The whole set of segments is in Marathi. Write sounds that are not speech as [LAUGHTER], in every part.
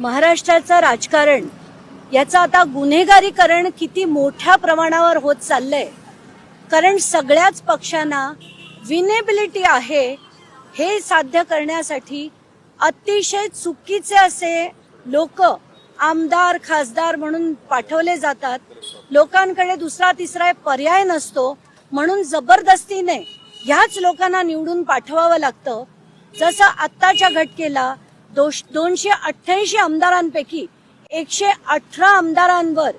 महाराष्ट्राचं राजकारण याचं आता गुन्हेगारीकरण किती मोठ्या प्रमाणावर होत चाललंय. कारण सगळ्याच पक्षांना विनेबिलिटी आहे हे साध्य करण्यासाठी अतिशय चुकीचे असे लोक आमदार खासदार म्हणून पाठवले जातात. लोकांकडे दुसरा तिसरा पर्याय नसतो म्हणून जबरदस्तीने ह्याच लोकांना निवडून पाठवावं लागतं. जसं आत्ताच्या घटकेला दोनशे अठ्ठ्याऐंशी आमदारांपैकी एकशे अठरा आमदारांवर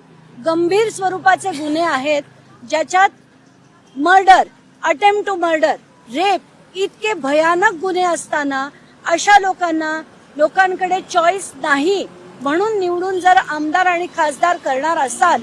गंभीर स्वरूपाचे गुन्हे आहेत ज्याच्यात murder attempt to murder rape इतके भयानक गुन्हे असताना अशा लोकांना लोकांकडे चॉईस नाही म्हणून निवडून जर आमदार आणि खासदार करणार असाल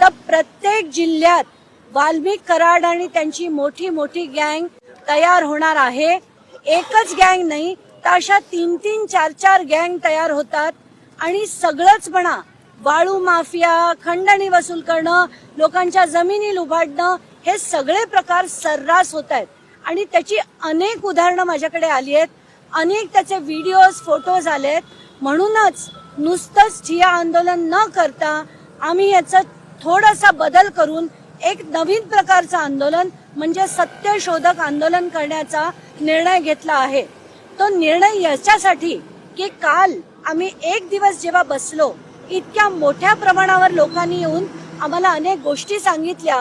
तर प्रत्येक जिल्ह्यात वाल्मिक कराड आणि त्यांची मोठी मोठी गँग तयार होणार आहे. एकच गँग नाही तर अशा तीन तीन चार चार गँग तयार होतात. आणि सगळंच म्हणा वाळू माफिया खंडणी वसूल करणं लोकांच्या जमिनी लुभाडणं हे सगळे प्रकार सर्रास होत आहेत आणि त्याची अनेक उदाहरणं माझ्याकडे आली आहेत. अनेक त्याचे व्हिडिओज फोटोज आले आहेत म्हणूनच नुसतंच ठिया आंदोलन न करता आम्ही याचं थोडासा बदल करून एक नवीन प्रकारचं आंदोलन म्हणजे सत्यशोधक आंदोलन करण्याचा निर्णय घेतला आहे. तो निर्णय याच्यासाठी की काल आम्ही एक दिवस जेव्हा बसलो इतक्या मोठ्या प्रमाणावर लोकांनी येऊन आम्हाला अनेक गोष्टी सांगितल्या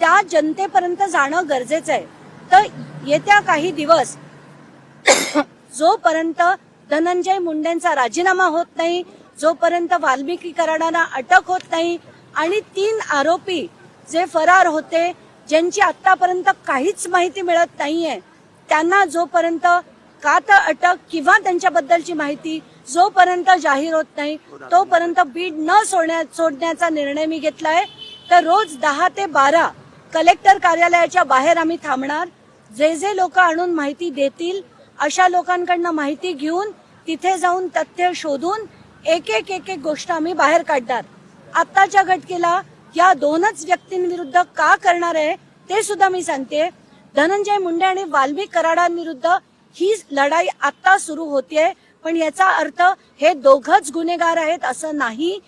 त्या जनतेपर्यंत जाणं गरजेचं आहे. तर येत्या काही दिवस [COUGHS] जोपर्यंत धनंजय मुंडेंचा राजीनामा होत नाही जोपर्यंत वाल्मिकी कराडांना अटक होत नाही आणि तीन आरोपी जे फरार होते ज्यांची आतापर्यंत काहीच माहिती मिळत नाहीये त्यांना जोपर्यंत का तर अटक किंवा त्यांच्याबद्दलची माहिती जोपर्यंत जाहीर होत नाही तोपर्यंत बीड न सोडण्या सोडण्याचा निर्णय मी घेतलाय. तर रोज दहा ते बारा कलेक्टर कार्यालयाच्या बाहेर आम्ही थांबणार. जे जे लोक आणून माहिती देतील अशा लोकांकडनं माहिती घेऊन तिथे जाऊन तथ्य शोधून एक एक एक एक गोष्ट आम्ही बाहेर काढणार. आत्ताच्या घटकेला या दोनच व्यक्तींविरुद्ध का करणार आहे ते सुद्धा मी सांगते. धनंजय मुंडे आणि वाल्मिक कराडांविरुद्ध ही लढाई आता सुरू होतीये पण याचा अर्थ हे दोघच गुन्हेगार आहेत असं नाही.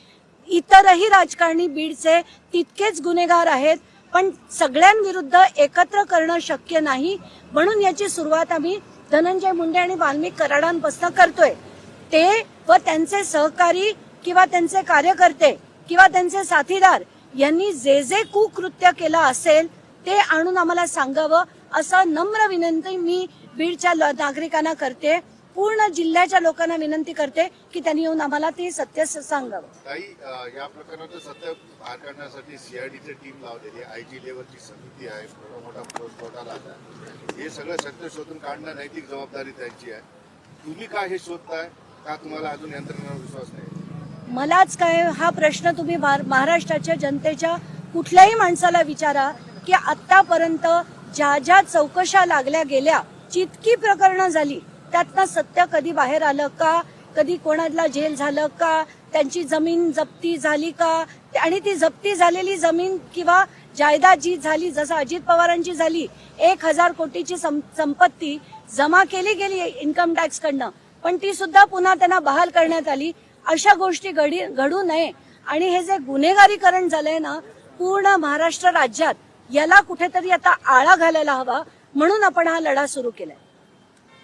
इतरही राजकारणी बीडचे तितकेच गुन्हेगार आहेत पण सगळ्यांविरुद्ध एकत्र करणं शक्य नाही. म्हणून याची सुरुवात आम्ही धनंजय मुंडे आणि वाल्मिक कराडांपासून करतोय. ते व त्यांचे सहकारी किंवा त्यांचे कार्यकर्ते किंवा त्यांचे साथीदार यांनी जे जे कुकृत्य केलं असेल ते आणून आम्हाला सांगावं असं नम्र विनंती मी बीडच्या नागरिकांना करते पूर्ण जिल्ह्याच्या लोकांना विनंती करते की त्यांनी येऊन आम्हाला ते सत्य सांगावं. ताई या प्रकरणाचं सत्य बाहेर काढण्यासाठी सीआयडीची टीम लावलेली आय जी लेवलची समिती आहे. मोठा मोठा हे सगळं सत्य शोधून काढणं नैतिक जबाबदारी त्यांची आहे. तुम्ही काय हे शोधताय? का तुम्हाला अजून यंत्रणेवर विश्वास नाही? मलाच काय हा प्रश्न तुम्ही महाराष्ट्राच्या जनतेच्या कुठल्याही माणसाला विचारा की आतापर्यंत ज्या ज्या चौकशा लागल्या गेल्या जितकी प्रकरणं झाली त्यातनं सत्य कधी बाहेर आलं का? कधी कोणाला जेल झालं का? त्यांची जमीन जप्ती झाली का? आणि ती जप्ती झालेली जमीन किंवा जायदाद जी झाली जसं अजित पवारांची झाली एक हजार कोटीची सं- संपत्ती जमा केली गेली इन्कम टॅक्स कडनं. पण ती सुद्धा पुन्हा त्यांना बहाल करण्यात आली. अशा गोष्टी घडी घडू नये. आणि हे जे गुन्हेगारीकरण झालंय ना पूर्ण महाराष्ट्र राज्यात याला कुठेतरी आता आळा घालायला हवा. म्हणून आपण हा लढा सुरू केलाय.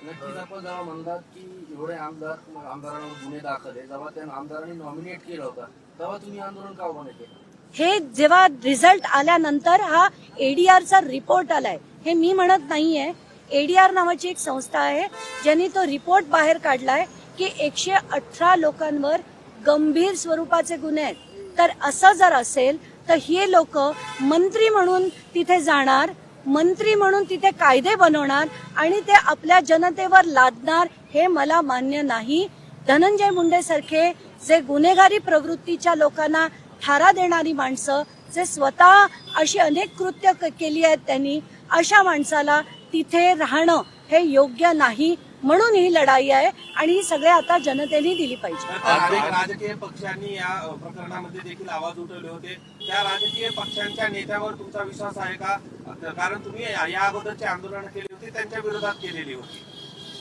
नक्कीच आपण जेव्हा म्हणतात की एवढे आमदार आमदारांवर गुन्हे दाखल आहे जेव्हा त्या आमदारांनी नॉमिनेट केलं होतं तेव्हा तुम्ही आंदोलन का उभं नाही केलं? हे जेव्हा रिझल्ट आल्यानंतर हा एडीआरचा रिपोर्ट आलाय हे मी म्हणत नाहीये. एडीआर नावाची एक संस्था आहे ज्यांनी तो रिपोर्ट बाहेर काढलाय की एकशे अठरा लोकांवर गंभीर स्वरूपाचे गुन्हे आहेत. तर असं जर असेल तर हे लोक मंत्री म्हणून तिथे जाणार मंत्री म्हणून तिथे कायदे बनवणार आणि ते आपल्या जनतेवर लादणार हे मला मान्य नाही. धनंजय मुंडे सारखे जे गुन्हेगारी प्रवृत्तीच्या लोकांना ठारा देणारी माणसं जे स्वतः अशी अनेक कृत्य क- केली आहेत त्यांनी अशा माणसाला तिथे राहणं हे योग्य नाही म्हणून ही लढाई आहे आणि ही सगळे आता जनतेने दिली पाहिजे. अनेक राजकीय पक्षांनी या प्रकरणामध्ये देखील आवाज उठवले होते. त्या राजकीय पक्षांच्या नेत्यावर तुमचा विश्वास आहे का? कारण तुम्ही या या अगोदरचे आंदोलन केली होती त्यांच्या विरोधात केलेली होती.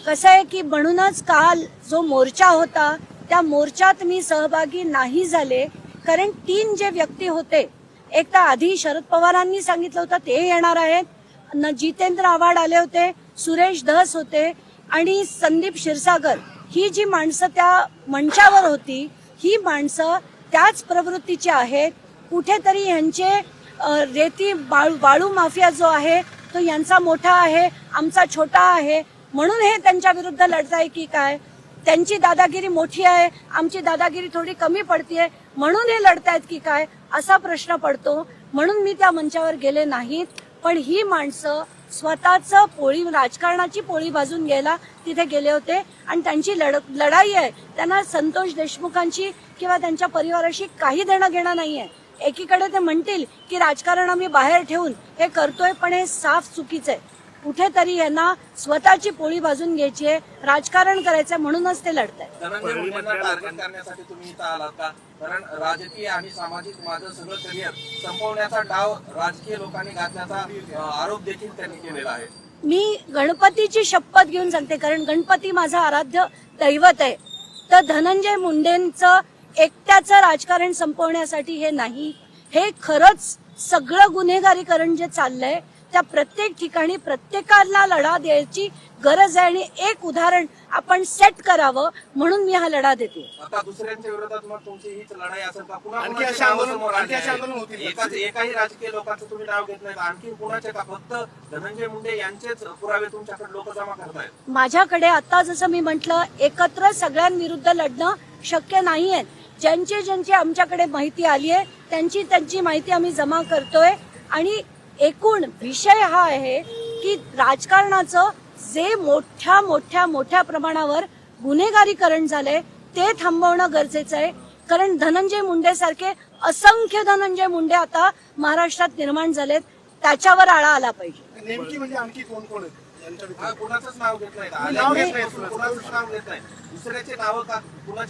कसं आहे की म्हणूनच काल जो मोर्चा होता त्या मोर्चात मी सहभागी नाही झाले. कारण तीन जे व्यक्ती होते एक तर आधी शरद पवारांनी सांगितलं होतं ते येणार आहेत. न जितेंद्र आव्हाड आले होते सुरेश धस होते आणि संदीप क्षीरसागर. ही जी माणसं त्या मंचावर होती ही माणसं त्याच प्रवृत्तीची आहेत. कुठेतरी यांचे रेती बाळू वाळू माफिया जो आहे तो यांचा मोठा आहे आमचा छोटा आहे. म्हणून हे त्यांच्या विरुद्ध लढताय की काय? त्यांची दादागिरी मोठी आहे आमची दादागिरी थोडी कमी पडतीये. म्हणून हे लढतायत की काय? असा प्रश्न पडतो. म्हणून मी त्या मंचावर गेले नाहीत. पण ही माणसं स्वतःच पोळी राजकारणाची पोळी भाजून घ्यायला तिथे गेले होते. आणि त्यांची लढ लढाई आहे. त्यांना संतोष देशमुखांची किंवा त्यांच्या परिवाराशी काही देणं घेणं नाहीये. एकीकडे ते म्हणतील की राजकारण आम्ही बाहेर ठेवून हे करतोय पण हे साफ चुकीचं आहे. कुठेतरी यांना स्वतःची पोळी भाजून घ्यायची आहे राजकारण करायचंय म्हणूनच ते लढत राजकीय आणि सामाजिक माझं सगळं करिअर संपवण्याचा डाव राजकीय लोकांनी घातल्याचा आरोप देखील त्यांनी केलेला आहे. मी गणपतीची शपथ घेऊन सांगते कारण गणपती माझं आराध्य दैवत आहे. तर धनंजय मुंडेंचं एकट्याचं राजकारण संपवण्यासाठी हे नाही. हे खरंच सगळं गुन्हेगारीकरण जे चाललंय त्या प्रत्येक ठिकाणी प्रत्येकाला लढा द्यायची गरज आहे आणि एक उदाहरण आपण सेट करावं म्हणून मी हा लढा देते. आता दुसऱ्यांच्या विरोधात मग तुमची हीच लढाई असेल का? पुन्हा आणखी कुणाचे अशी नावं आंदोलन- समोर आणखी आली अशी आहेत? आंदोलन होतील का? एकाच एकाही राजकीय लोकांचं तुम्ही नाव घेत नाही आणखी कुणाचे का? फक्त धनंजय मुंडे यांचेच पुरावे तुमच्याकडे लोक जमा करतायत. माझ्याकडे आता जसं मी म्हंटल एकत्र सगळ्यांविरुद्ध लढणं शक्य नाहीये. ज्यांची ज्यांची आमच्याकडे माहिती आली आहे त्यांची त्यांची माहिती आम्ही जमा करतोय आणि एकूण विषय हा आहे की राजकारणाचं जे मोठ्या मोठ्या मोठ्या प्रमाणावर गुन्हेगारीकरण झालंय ते थांबवणं गरजेचं आहे. कारण धनंजय मुंडे सारखे असंख्य धनंजय मुंडे आता महाराष्ट्रात निर्माण झालेत त्याच्यावर आळा आला पाहिजे. नेमकी म्हणजे आणखी कोण कोण हा, नाव घेत नाही. नाव घेत नाही. नाव घेत नाही. दुसऱ्याचे नाव का?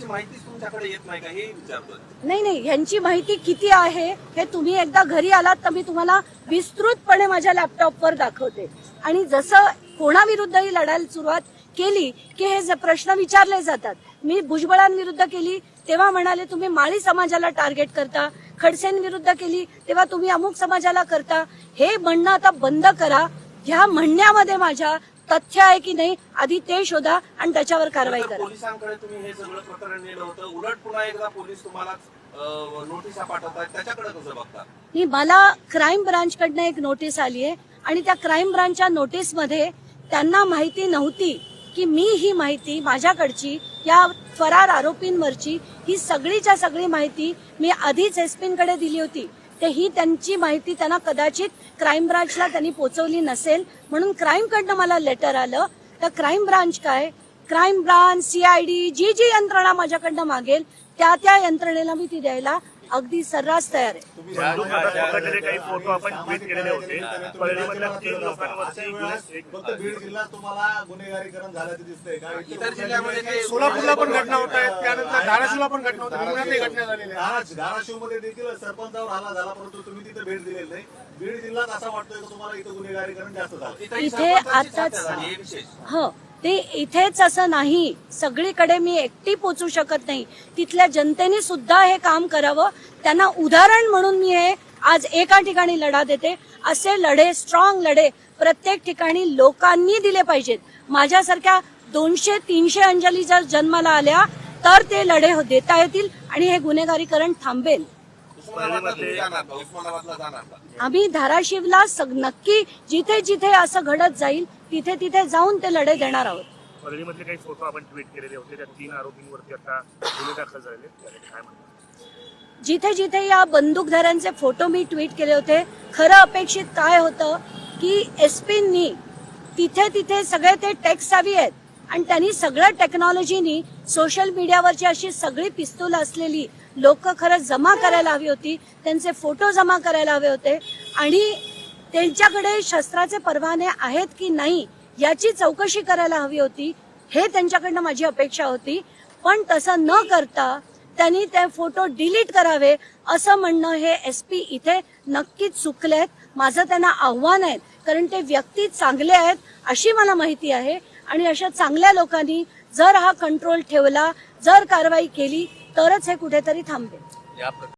माहितीच तुमच्याकडे येत नाही का? हे विचारतोय नाही नाही ह्यांची माहिती किती आहे हे तुम्ही एकदा घरी आलात तर मी तुम्हाला विस्तृतपणे माझ्या लॅपटॉपवर दाखवते. आणि जसं कोणाविरुद्धही लढायला सुरुवात केली की हे जे प्रश्न विचारले जातात मी भुजबळांविरुद्ध केली तेव्हा म्हणाले तुम्ही माळी समाजाला टार्गेट करता खडसेंविरुद्ध केली तेव्हा तुम्ही अमुक समाजाला करता हे म्हणणं आता बंद करा ह्या म्हणण्यामध्ये माझ्या तथ्य आहे की नाही आधी ते शोधा आणि त्याच्यावर कारवाई करा. पोलिसांकडे तुम्ही हे सगळं प्रकरण नेलं होतं. उलट पुन्हा एकदा पोलीस तुम्हाला नोटिसा पाठवतात त्याच्याकडे कसं बघता? ही मला क्राईम ब्रांच कडनं एक नोटीस आली आहे आणि त्या क्राईम ब्रांचच्या नोटीसमध्ये त्यांना माहिती नव्हती की मी ही माहिती माझ्याकडची या फरार आरोपींवरची ही सगळीच्या सगळी माहिती मी आधीच एसपींकडे दिली होती. ते ही त्यांची माहिती त्यांना कदाचित क्राईम ब्रांचला त्यांनी पोचवली नसेल. म्हणून क्राईमकडनं मला लेटर आलं. तर क्राईम ब्रांच काय? क्राईम ब्रांच सीआयडी जी जी यंत्रणा माझ्याकडनं मागेल त्या त्या यंत्रणेला मी ती द्यायला अगदी सर्रास तयार आहे. बंदूक हातात पकडलेले काही फोटो आपण ट्विट केलेले होते. परळीमधल्या तीन लोकांवरती गुन्हे- एक- फक्त बीड जिल्ह्यात तुम्हाला गुन्हेगारीकरण झाल्याचं दिसतंय का? इतर जिल्ह्यामध्ये काही सोलापूरला पण घटना होत आहेत. त्यानंतर धाराशिवला पण घटना होत. आहे पुण्यातही घटना झालेल्या आहेत. धाराशिवमध्ये देखील सरपंचावर हल्ला झाला परंतु तुम्ही तिथे भेट दिलेली नाही. बीड जिल्ह्यात असा वाटतोय की तुम्हाला इथं गुन्हेगारीकरण जास्त झालं? इथे आताच- हत्या हे विशेष. हो. ते इथेच असं नाही. सगळीकडे मी एकटी पोचू शकत नाही. तिथल्या जनतेने सुद्धा हे काम करावं. त्यांना उदाहरण म्हणून मी हे आज एका ठिकाणी लढा देते. असे लढे स्ट्रॉंग लढे प्रत्येक ठिकाणी लोकांनी दिले पाहिजेत. माझ्यासारख्या दोनशे तीनशे अंजली जर जन्माला आल्या तर ते लढे हो- देता येतील आणि हे गुन्हेगारीकरण थांबेल. आम्ही धाराशिवला सग नक्की जिथे जिथे असं घडत जाईल तिथे तिथे जाऊन ते लढे देणार आहोत. परळीमधले काही फोटो आपण ट्विट केलेले होते त्या तीन आरोपींवरती आता गुन्हे दाखल झालेले काय म्हणतात? जिथे जिथे या बंदूकधाऱ्यांचे फोटो मी ट्विट केले होते खरं अपेक्षित काय होतं की एसपींनी तिथे तिथे सगळे ते टेक सावी आहेत आणि त्यांनी सगळं टेक्नॉलॉजीनी सोशल मीडियावरची अशी सगळी पिस्तूल असलेली लोक खरं जमा करायला हवी होती त्यांचे फोटो जमा करायला हवे होते आणि त्यांच्याकडे शस्त्राचे परवाने आहेत की नाही याची चौकशी करायला हवी होती. हे त्यांच्याकडनं माझी अपेक्षा होती. पण तसं न करता त्यांनी ते फोटो डिलीट करावे असं म्हणणं हे एस पी इथे नक्कीच चुकलेत माझं त्यांना आव्हान आहे कारण ते व्यक्ती चांगले आहेत अशी मला माहिती आहे. आणि अशा चांगल्या लोकांनी जर हा कंट्रोल ठेवला जर कारवाई केली तरच हे कुठेतरी थांबेल.